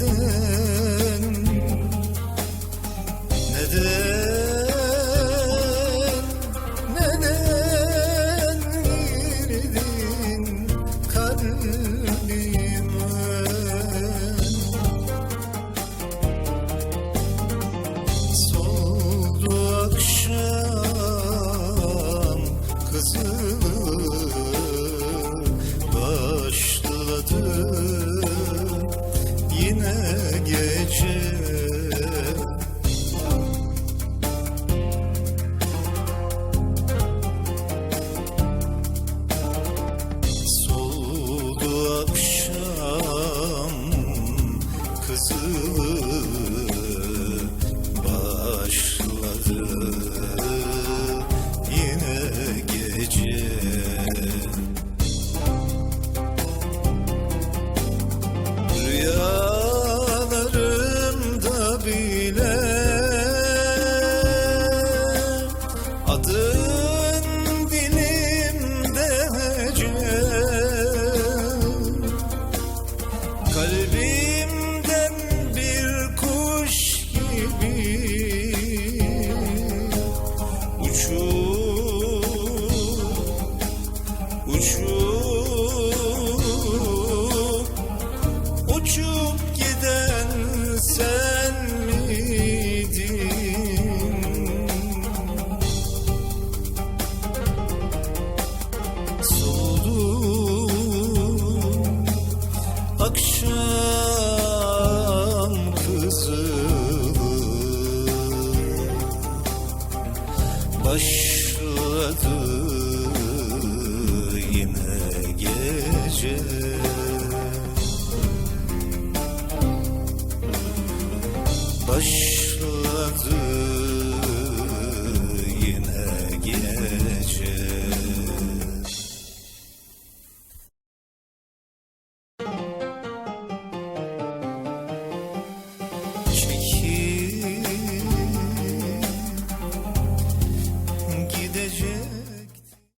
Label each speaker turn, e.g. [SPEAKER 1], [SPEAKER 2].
[SPEAKER 1] neden Neden Neden girdin kalbime? Soldu akşam kızılı Kalbimden bir kuş gibi uçup uçup uçup giden sen akşam kızılı yine gece. Başladı